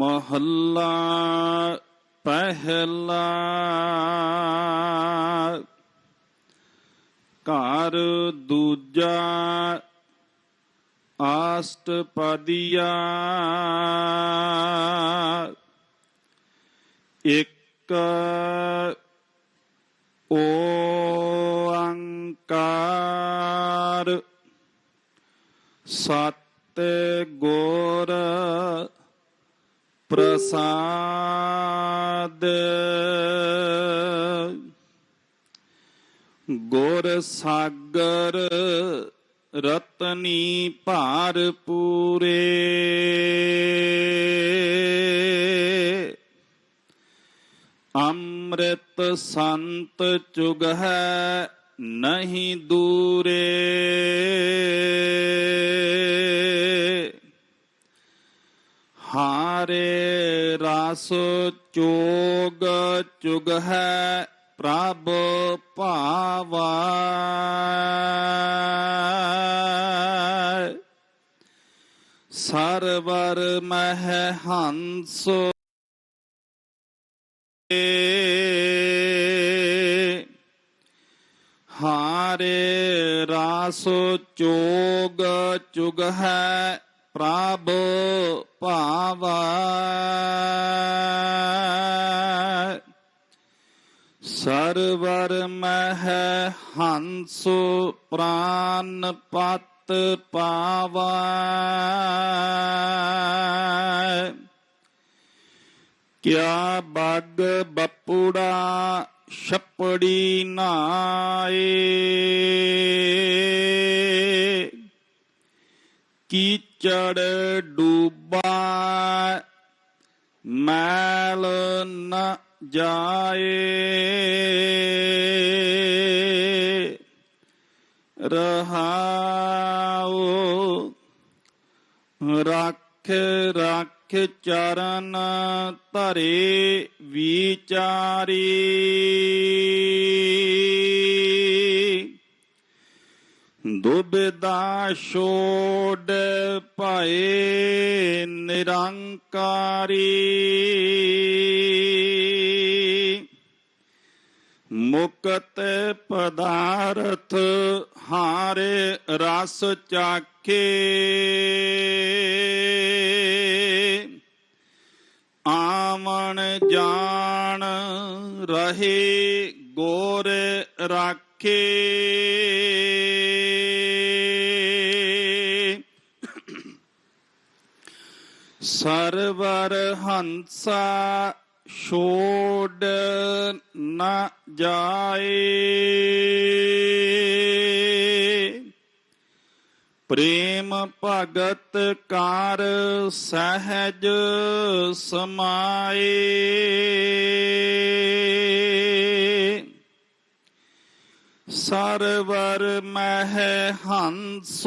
ਮਹੱਲਾ ਪਹਿਲਾ ਘਰ ਦੂਜਾ ਆਸਟਪਦੀਆ ਇੱਕ ਓੰਕਾਰ ਸਤ ਗੁਰ ਪ੍ਰਸਾਦ। ਗੁਰ ਸਾਗਰ ਰਤਨੀ ਭਾਰ ਪੂਰੇ। ਅੰਮ੍ਰਿਤ ਸੰਤ ਚੁਗ ਹੈ ਨਹੀਂ ਦੂਰੇ। ਹਾਰੇ ਰਸ ਚੋਗ ਚੁਗ ਹੈ ਪ੍ਰਭ ਭਾਵਾ। ਸਰਵਰ ਮਹ ਹੰਸ ਹਾਰੇ ਰਾਸ ਚੋਗ ਚੁਗ ਹੈ ਪ੍ਰਭ ਭਾਵਾ। ਸਰਵਰ ਮਹਿ ਹੰਸ ਪ੍ਰਾਨ ਪਤ ਪਾਵਾ। ਕਿਆ ਬੱਗ ਬਪੂੜਾ ਛਪੜੀ ਨਾਏ। ਚੜ ਡੂਬਾ ਮੈਲ ਨ ਜਾਏ। ਰਹਾਉ ਰੱਖ ਰੱਖ ਚਰਨ ਧਰੇ ਵਿਚਾਰੀ। ਦੁਬਿਦਾ ਛੋੜ ਭਏ ਨਿਰੰਕਾਰੀ। ਮੁਕਤ ਪਦਾਰਥ ਹਾਰੇ ਰਸ ਚਾਖੇ। ਆਵਣ ਜਾਣ ਰਹੇ ਗੋਰ ਰਾਖੇ। ਸਰਵਰ ਹੰਸਾ ਛੋੜ ਨਾ ਜਾਏ। ਪ੍ਰੇਮ ਭਗਤ ਕਾਰ ਸਹਿਜ ਸਮਾਏ। ਸਰਵਰ ਮਹਿ ਹੰਸ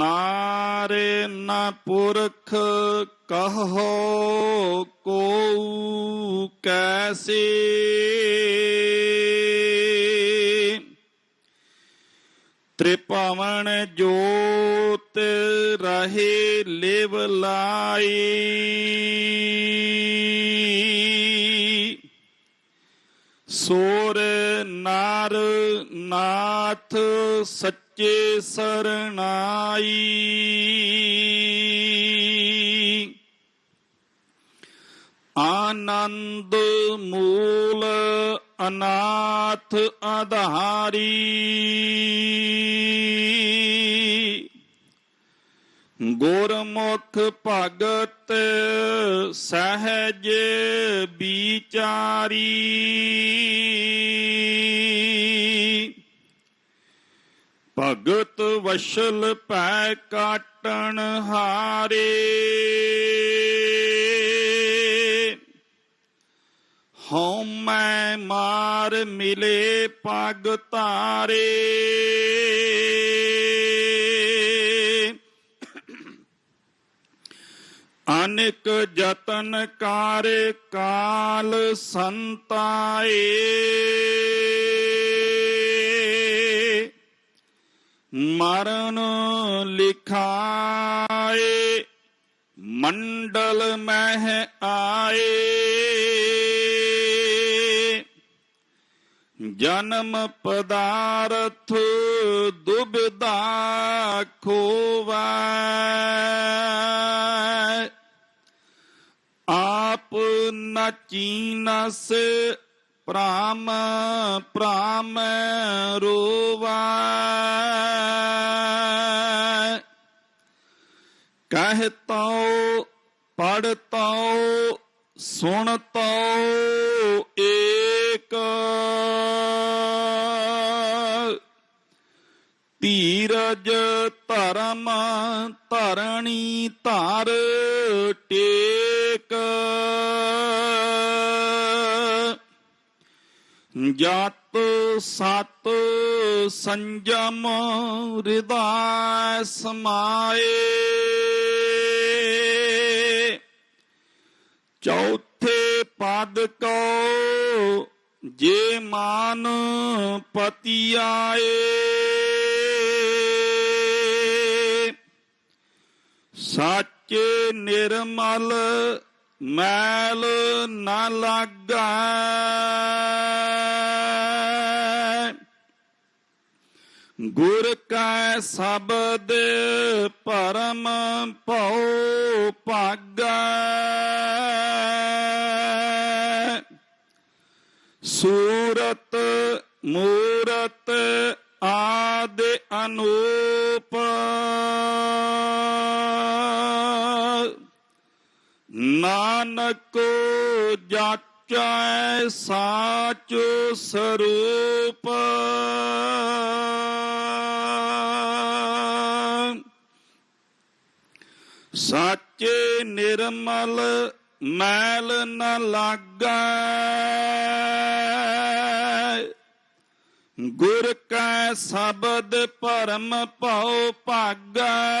ਨਾਰੇ ਨਾ ਪੁਰਖ ਕਹੋ ਕੋ ਕੈਸੇ। ਤ੍ਰਿਪਵਨ ਜੋਤ ਰਹੇ ਲਿਵ ਲਾਈ। ਸੋਰ ਨਾਰ ਨਾਥ ਸੱਚੇ ਸਰਣਾਈ। ਆਨੰਦ ਮੂਲ ਅਨਾਥ ਆਧਾਰੀ। ਗੁਰਮੁਖ ਭਗਤ ਸਹਿਜ ਵਿਚਾਰੀ। ਭਗਤ ਵਸ਼ਲ ਪੈ ਕਾਟਣ ਹਾਰੇ। ਹਉ ਮੈਂ ਮਾਰ ਮਿਲੇ ਪਗ ਤਾਰੇ ਅਨੇਕ ਜਤਨ ਕਾਰ ਕਾਲ ਸੰਤਾਏ। ਮਰਨ ਲਿਖਾਏ ਮੰਡਲ ਮਹਿ ਆਏ। ਜਨਮ ਪਦਾਰਥ ਦੁਬਦਾ ਖੋਵੈ। ਆਪ ਨਚੀਨਸ ਚੀਨਸ ਪ੍ਰਾਮ ਪ੍ਰਾਮ ਰੋਵੈ ਕਹਤੋ ਪੜਤੋ ਸੁਣਤੋ ਏਕ। ਧੀਰਜ ਧਰਮ ਧਰਣੀ ਧਰ ਟੇਕ। ਜਤ ਸਤ ਸੰਜਮ ਹਿਰਦਾ ਸਮਾਏ ਚੌਥੇ ਪਦ ਕੋ ਜੇ ਮਾਨ ਪਤੀ ਆਏ ਸੱਚ ਨਿਰਮਲ ਮੈਲ ਨਾ ਲਾਗੈ। ਗੁਰ ਕੈ ਸ਼ਬਦ ਪਰਮ ਨਾਨਕ ਜਾਚੈ ਸਾਚ ਸਰੂਪ। ਸਾਚੇ ਨਿਰਮਲ ਮੈਲ ਨ ਲਾਗੈ। ਗੁਰ ਕੈ ਸ਼ਬਦ ਪਰਮ ਭਉ ਭਾਗੈ।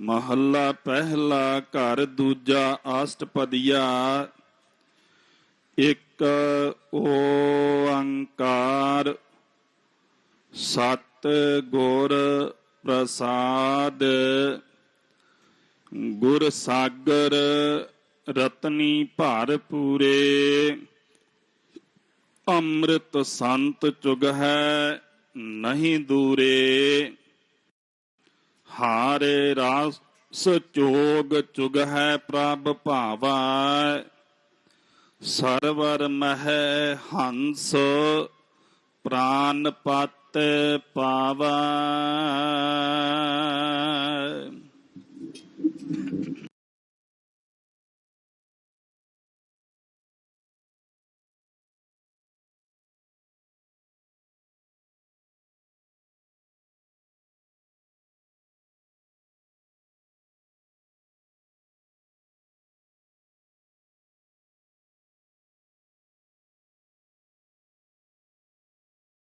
ਮਹੱਲਾ ਪਹਿਲਾ ਘਰ ਦੂਜਾ ਆਸਟਪਦੀਆ ਇੱਕ ਓੰਕਾਰ, ਸਤ ਗੁਰ ਪ੍ਰਸਾਦ, ਗੁਰ ਸਾਗਰ ਰਤਨੀ ਭਰ ਪੂਰੇ, ਅੰਮ੍ਰਿਤ ਸੰਤ ਚੁਗ ਹੈ ਨਹੀਂ ਦੂਰੇ। ਹਾਰੇ ਰਾਸ ਸਚੋਗ ਚੁਗ ਹੈ ਪ੍ਰਭ ਭਾਵਾ। ਸਰਵਰ ਮਹਿ ਹੰਸ ਪ੍ਰਾਨ ਪਤ ਪਾਵਾ।